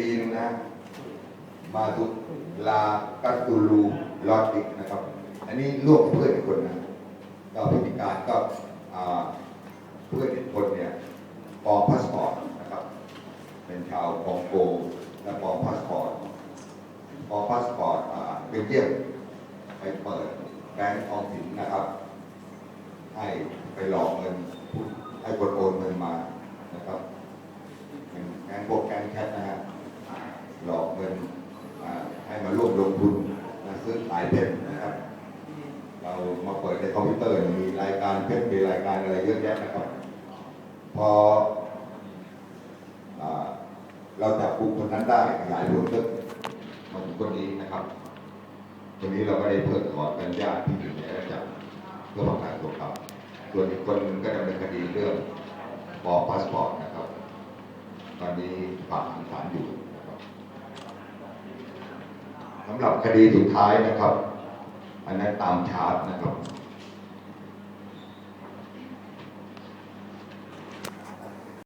ดีหนึงนะ มาตุลากัตตูลูลอติกนะครับ อันนี้ร่วมกับเพื่อนอีกคนนะก็พฤติการก็เพื่อนอีกคนเนี่ยปลอมพาสปอร์ตนะครับ เป็นชาวคองโกและปลอมพาสปอร์ตปลอมพาสปอร์ตอ่าเบลเยียมไปเปิดแบงก์ออมสินนะครับ ให้ไปหลอกเงินให้คนโอนเงินมานะครับเป็นแก๊งพวกแก๊งแคทนะฮะหลอกเงินอ่าให้มา ร่วมลงทุนนะซื้อขายเพชรนะครับ เรามาเปิดในคอมพิวเตอร์มีรายการเพชรมีรายการอะไรเยอะแยะนะครับ พออเราจับกลุ่มคนนั้นได้ขยายผลก็มาถึงคนนี้นะครับคนนี้เราก็ได้เพิกถอนเป็นญาติที่อยู่ในราชจักรเพื่อป้องกันตัวเขาส่วนอีกคนนึงก็ดำเนินคดีเรื่องปลอพาสปอร์ตนะครับ ตอนนี้ฝากขังศาลอยู่ สำหรับคดีสุดท้ายนะครับ อันนั้นตามชาร์ตนะครับ